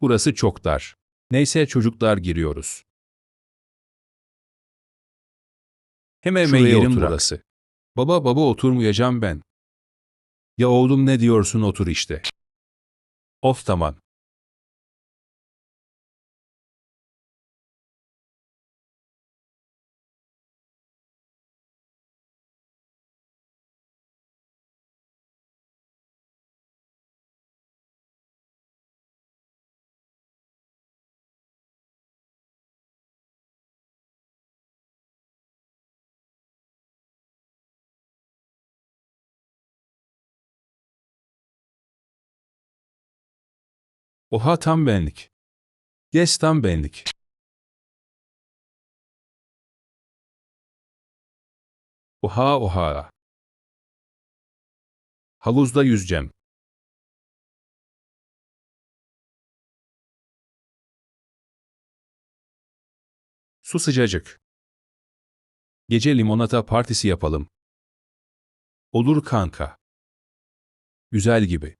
Burası çok dar. Neyse çocuklar giriyoruz. Hemen hemen Şuraya yerim oturak. burası. Baba baba oturmayacağım ben. Ya oğlum ne diyorsun otur işte. Of tamam. Oha tam benlik. Yes tam benlik. Oha oha. Havuzda yüzeceğim. Su sıcacık. Gece limonata partisi yapalım. Olur kanka. Güzel gibi.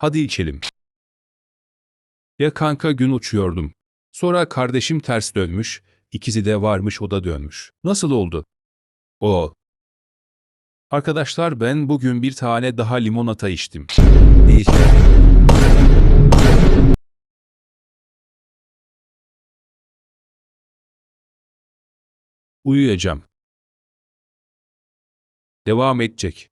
Hadi içelim. Ya kanka gün uçuyordum. Sonra kardeşim ters dönmüş, ikizi de varmış o da dönmüş. Nasıl oldu? O. Arkadaşlar ben bugün bir tane daha limonata içtim. Neyse. Uyuyacağım. Devam edecek.